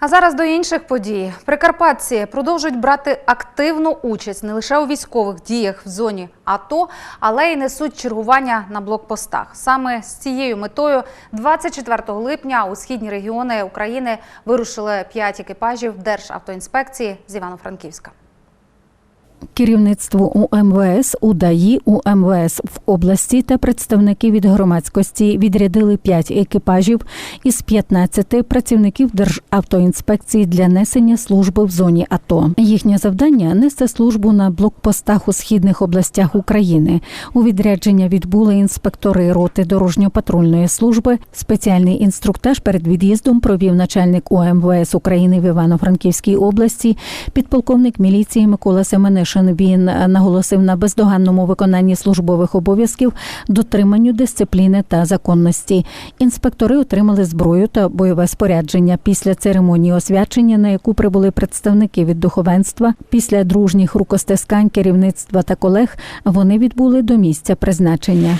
А зараз до інших подій. Прикарпатці продовжують брати активну участь не лише у військових діях в зоні АТО, але й несуть чергування на блокпостах. Саме з цією метою 24 липня у східні регіони України вирушили п'ять екіпажів Державтоінспекції з Івано-Франківська. Керівництво УМВС, УДАІ, УМВС в області та представники від громадськості відрядили 5 екіпажів із 15 працівників Державтоінспекції для несення служби в зоні АТО. Їхнє завдання нести службу на блокпостах у східних областях України. У відрядження відбули інспектори роти дорожньо-патрульної служби. Спеціальний інструктаж перед від'їздом провів начальник УМВС України в Івано-Франківській області, підполковник міліції Микола Семенишин. Він наголосив на бездоганному виконанні службових обов'язків, дотриманню дисципліни та законності. Інспектори отримали зброю та бойове спорядження після церемонії освячення, на яку прибули представники від духовенства. Після дружніх рукостискань керівництва та колег вони відбули до місця призначення.